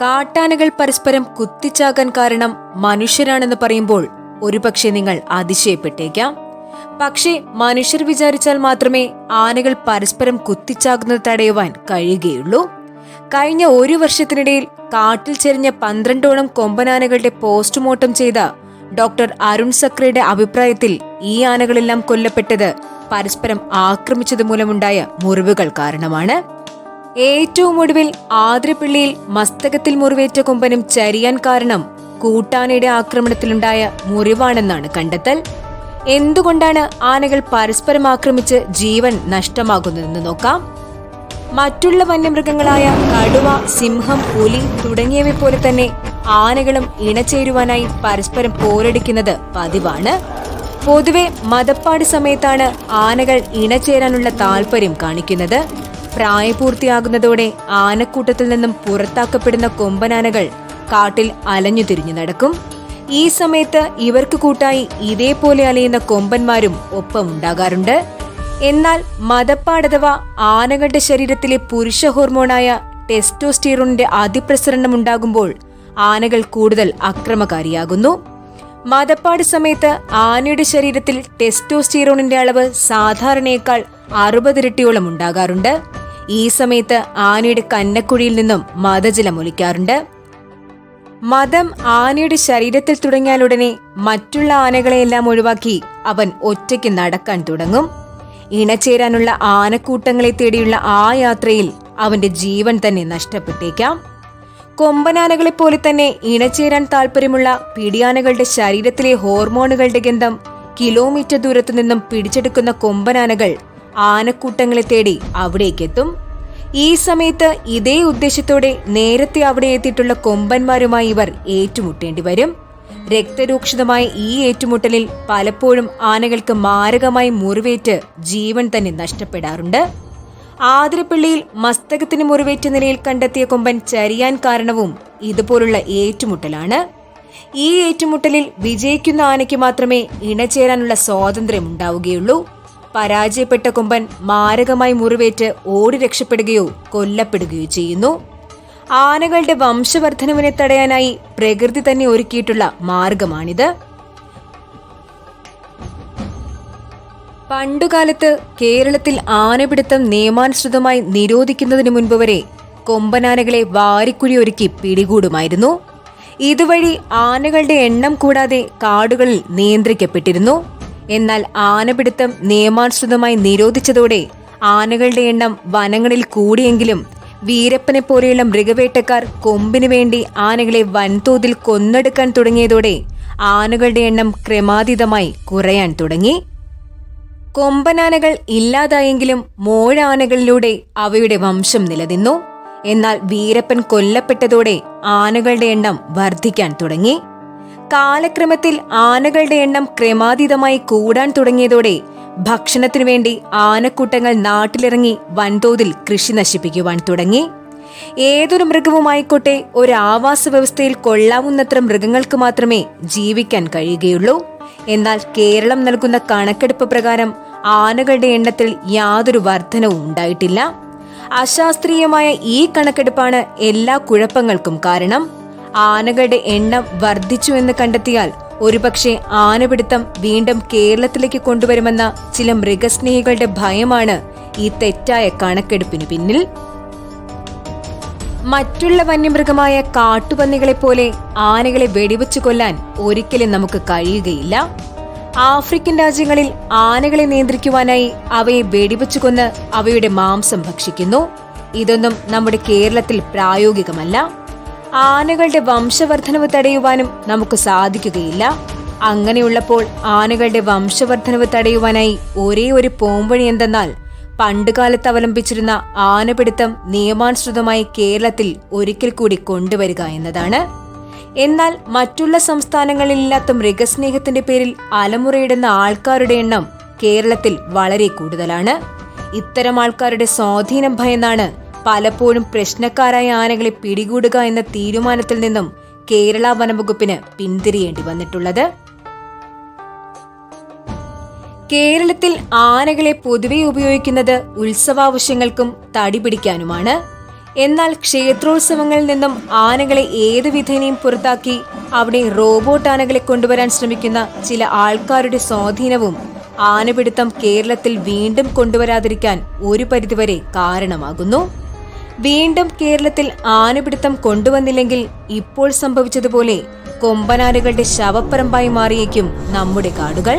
കാട്ടാനകൾ പരസ്പരം കുത്തിച്ചാകാൻ കാരണം മനുഷ്യരാണെന്ന് പറയുമ്പോൾ ഒരുപക്ഷെ നിങ്ങൾ അതിശയപ്പെട്ടേക്കാം. പക്ഷേ മനുഷ്യർ വിചാരിച്ചാൽ മാത്രമേ ആനകൾ പരസ്പരം കുത്തിച്ചാകുന്നത് തടയുവാൻ കഴിയുകയുള്ളൂ. കഴിഞ്ഞ ഒരു വർഷത്തിനിടയിൽ കാട്ടിൽ ചെരിഞ്ഞ പന്ത്രണ്ടോളം കൊമ്പനാനകളുടെ പോസ്റ്റ്മോർട്ടം ചെയ്ത ഡോക്ടർ അരുൺ സക്രയുടെ അഭിപ്രായത്തിൽ ഈ ആനകളെല്ലാം കൊല്ലപ്പെട്ടത് പരസ്പരം ആക്രമിച്ചത് മൂലമുണ്ടായ മുറിവുകൾ കാരണമാണ്. ഏറ്റവും ഒടുവിൽ ആതിരപ്പിള്ളിയിൽ മസ്തകത്തിൽ മുറിവേറ്റ കൊമ്പനും ചരിയാൻ കാരണം കൂട്ടാനയുടെ ആക്രമണത്തിലുണ്ടായ മുറിവാണെന്നാണ് കണ്ടെത്തൽ. എന്തുകൊണ്ടാണ് ആനകൾ പരസ്പരം ആക്രമിച്ച് ജീവൻ നഷ്ടമാകുന്നതെന്ന് നോക്കാം. മറ്റുള്ള വന്യമൃഗങ്ങളായ കടുവ സിംഹം പുലി തുടങ്ങിയവയെ പോലെ തന്നെ ആനകളും ഇണചേരുവാനായി പരസ്പരം പോരടിക്കുന്നത് പതിവാണ്. പൊതുവെ മതപ്പാട് സമയത്താണ് ആനകൾ ഇണചേരാനുള്ള താല്പര്യം കാണിക്കുന്നത്. പ്രായപൂർത്തിയാകുന്നതോടെ ആനക്കൂട്ടത്തിൽ നിന്നും പുറത്താക്കപ്പെടുന്ന കൊമ്പനാനകൾ കാട്ടിൽ അലഞ്ഞു തിരിഞ്ഞു നടക്കും. ഈ സമയത്ത് ഇവർക്ക് കൂട്ടായി ഇതേപോലെ അലയുന്ന കൊമ്പന്മാരും ഒപ്പം ഉണ്ടാകാറുണ്ട്. എന്നാൽ മതപ്പാടഥവാ ആനകളുടെ ശരീരത്തിലെ പുരുഷ ഹോർമോണായ ടെസ്റ്റോസ്റ്റീറോണിന്റെ അതിപ്രസരണം ഉണ്ടാകുമ്പോൾ ആനകൾ കൂടുതൽ അക്രമകാരിയാകുന്നു. മതപ്പാട് സമയത്ത് ആനയുടെ ശരീരത്തിൽ ടെസ്റ്റോസ്റ്റീറോണിന്റെ അളവ് സാധാരണയേക്കാൾ അറുപതിരട്ടിയോളം ഉണ്ടാകാറുണ്ട്. ഈ സമയത്ത് ആനയുടെ കന്നക്കുഴിയിൽ നിന്നും മതജലം ഒലിക്കാറുണ്ട്. മതം ആനയുടെ ശരീരത്തിൽ തുടങ്ങിയാലുടനെ മറ്റുള്ള ആനകളെയെല്ലാം ഒഴിവാക്കി അവൻ ഒറ്റയ്ക്ക് നടക്കാൻ തുടങ്ങും. ഇണചേരാനുള്ള ആനക്കൂട്ടങ്ങളെ തേടിയുള്ള ആ യാത്രയിൽ അവന്റെ ജീവൻ തന്നെ നഷ്ടപ്പെട്ടേക്കാം. കൊമ്പനാനകളെ പോലെ തന്നെ ഇണചേരാൻ താല്പര്യമുള്ള പിടിയാനകളുടെ ശരീരത്തിലെ ഹോർമോണുകളുടെ ഗന്ധം കിലോമീറ്റർ ദൂരത്തു നിന്നും പിടിച്ചെടുക്കുന്ന കൊമ്പനാനകൾ ആനക്കൂട്ടങ്ങളെ തേടി അവിടേക്കെത്തും. ഈ സമയത്ത് ഇതേ ഉദ്ദേശത്തോടെ നേരത്തെ അവിടെ എത്തിയിട്ടുള്ള കൊമ്പന്മാരുമായി ഇവർ ഏറ്റുമുട്ടേണ്ടി വരും. രക്തരൂക്ഷിതമായ ഈ ഏറ്റുമുട്ടലിൽ പലപ്പോഴും ആനകൾക്ക് മാരകമായി മുറിവേറ്റ് ജീവൻ തന്നെ നഷ്ടപ്പെടാറുണ്ട്. ആതിരപ്പള്ളിയിൽ മസ്തകത്തിന് മുറിവേറ്റ നിലയിൽ കണ്ടെത്തിയ കൊമ്പൻ ചരിയാൻ കാരണവും ഇതുപോലുള്ള ഏറ്റുമുട്ടലാണ്. ഈ ഏറ്റുമുട്ടലിൽ വിജയിക്കുന്ന ആനയ്ക്ക് മാത്രമേ ഇണചേരാനുള്ള സ്വാതന്ത്ര്യം ഉണ്ടാവുകയുള്ളൂ പരാജയപ്പെട്ട കൊമ്പൻ മാരകമായി മുറിവേറ്റ് ഓടി രക്ഷപ്പെടുകയോ കൊല്ലപ്പെടുകയോ ചെയ്യുന്നു. ആനകളുടെ വംശവർദ്ധനവിനെ തടയാനായി പ്രകൃതി തന്നെ ഒരുക്കിയിട്ടുള്ള മാർഗമാണിത്. പണ്ടുകാലത്ത് കേരളത്തിൽ ആനപിടുത്തം നിയമാനുസൃതമായി നിരോധിക്കുന്നതിന് മുൻപ് വരെ കൊമ്പനാനകളെ വാരിക്കുഴി ഒരുക്കി പിടികൂടുമായിരുന്നു. ഇതുവഴി ആനകളുടെ എണ്ണം കൂടാതെ കാടുകളിൽ നിയന്ത്രിക്കപ്പെട്ടിരുന്നു. എന്നാൽ ആനപിടുത്തം നിയമാനുസൃതമായി നിരോധിച്ചതോടെ ആനകളുടെ എണ്ണം വനങ്ങളിൽ കൂടിയെങ്കിലും വീരപ്പനെ പോലെയുള്ള മൃഗവേട്ടക്കാർ കൊമ്പിനു വേണ്ടി ആനകളെ വൻതോതിൽ കൊന്നെടുക്കാൻ തുടങ്ങിയതോടെ ആനകളുടെ എണ്ണം ക്രമാതീതമായി കുറയാൻ തുടങ്ങി. കൊമ്പനാനകൾ ഇല്ലാതായെങ്കിലും മോഴാനകളിലൂടെ അവയുടെ വംശം നിലനിന്നു. എന്നാൽ വീരപ്പൻ കൊല്ലപ്പെട്ടതോടെ ആനകളുടെ എണ്ണം വർദ്ധിക്കാൻ തുടങ്ങി. കാലക്രമത്തിൽ ആനകളുടെ എണ്ണം ക്രമാതീതമായി കൂടാൻ തുടങ്ങിയതോടെ ഭക്ഷണത്തിനു വേണ്ടി ആനക്കൂട്ടങ്ങൾ നാട്ടിലിറങ്ങി വൻതോതിൽ കൃഷി നശിപ്പിക്കുവാൻ തുടങ്ങി. ഏതൊരു മൃഗവുമായിക്കോട്ടെ ഒരു ആവാസ വ്യവസ്ഥയിൽ കൊള്ളാവുന്നത്ര മൃഗങ്ങൾക്ക് മാത്രമേ ജീവിക്കാൻ കഴിയുകയുള്ളൂ. എന്നാൽ കേരളം നൽകുന്ന കണക്കെടുപ്പ് പ്രകാരം ആനകളുടെ എണ്ണത്തിൽ യാതൊരു വർധനവും ഉണ്ടായിട്ടില്ല. അശാസ്ത്രീയമായ ഈ കണക്കെടുപ്പാണ് എല്ലാ കുഴപ്പങ്ങൾക്കും കാരണം. ആനകളുടെ എണ്ണം വർദ്ധിച്ചു എന്ന് കണ്ടെത്തിയാൽ ഒരുപക്ഷെ ആനപിടുത്തം വീണ്ടും കേരളത്തിലേക്ക് കൊണ്ടുവരുമെന്ന ചില മൃഗസ്നേഹികളുടെ ഭയമാണ് ഈ തെറ്റായ കണക്കെടുപ്പിന് പിന്നിൽ. മറ്റുള്ള വന്യമൃഗമായ കാട്ടുപന്നികളെ പോലെ ആനകളെ വെടിവെച്ചു കൊല്ലാൻ ഒരിക്കലും നമുക്ക് കഴിയുകയില്ല. ആഫ്രിക്കൻ രാജ്യങ്ങളിൽ ആനകളെ നിയന്ത്രിക്കുവാനായി അവയെ വെടിവെച്ചു കൊന്ന് അവയുടെ മാംസം ഭക്ഷിക്കുന്നു. ഇതൊന്നും നമ്മുടെ കേരളത്തിൽ പ്രായോഗികമല്ല. ആനകളുടെ വംശവർദ്ധനവ് തടയുവാനും നമുക്ക് സാധിക്കുകയില്ല. അങ്ങനെയുള്ളപ്പോൾ ആനകളുടെ വംശവർദ്ധനവ് തടയുവാനായി ഒരേ ഒരു പോംവഴി എന്തെന്നാൽ പണ്ടുകാലത്ത് അവലംബിച്ചിരുന്ന ആനപിടുത്തം നിയമാനുസൃതമായി കേരളത്തിൽ ഒരിക്കൽ കൂടി കൊണ്ടുവരിക എന്നതാണ്. എന്നാൽ മറ്റുള്ള സംസ്ഥാനങ്ങളിലില്ലാത്ത മൃഗസ്നേഹത്തിന്റെ പേരിൽ അലമുറയിടുന്ന ആൾക്കാരുടെ എണ്ണം കേരളത്തിൽ വളരെ കൂടുതലാണ്. ഇത്തരം ആൾക്കാരുടെ സ്വാധീനം ഭയന്നാണ് പലപ്പോഴും പ്രശ്നക്കാരായ ആനകളെ പിടികൂടുക എന്ന തീരുമാനത്തിൽ നിന്നും കേരള വനംവകുപ്പിന് പിന്തിരിയേണ്ടി വന്നിട്ടുള്ളത്. കേരളത്തിൽ ആനകളെ പൊതുവെ ഉപയോഗിക്കുന്നത് ഉത്സവാവശ്യങ്ങൾക്കും തടി പിടിക്കാനുമാണ്. എന്നാൽ ക്ഷേത്രോത്സവങ്ങളിൽ നിന്നും ആനകളെ ഏത് വിധേനയും പുറത്താക്കി അവിടെ റോബോട്ട് ആനകളെ കൊണ്ടുവരാൻ ശ്രമിക്കുന്ന ചില ആൾക്കാരുടെ സ്വാധീനവും ആനപിടുത്തം കേരളത്തിൽ വീണ്ടും കൊണ്ടുവരാതിരിക്കാൻ ഒരു പരിധിവരെ കാരണമാകുന്നു. വീണ്ടും കേരളത്തിൽ ആനപിടുത്തം കൊണ്ടുവന്നില്ലെങ്കിൽ ഇപ്പോൾ സംഭവിച്ചതുപോലെ കൊമ്പനാരുകളുടെ ശവപ്പറമ്പായി മാറിയേക്കും നമ്മുടെ കാടുകൾ.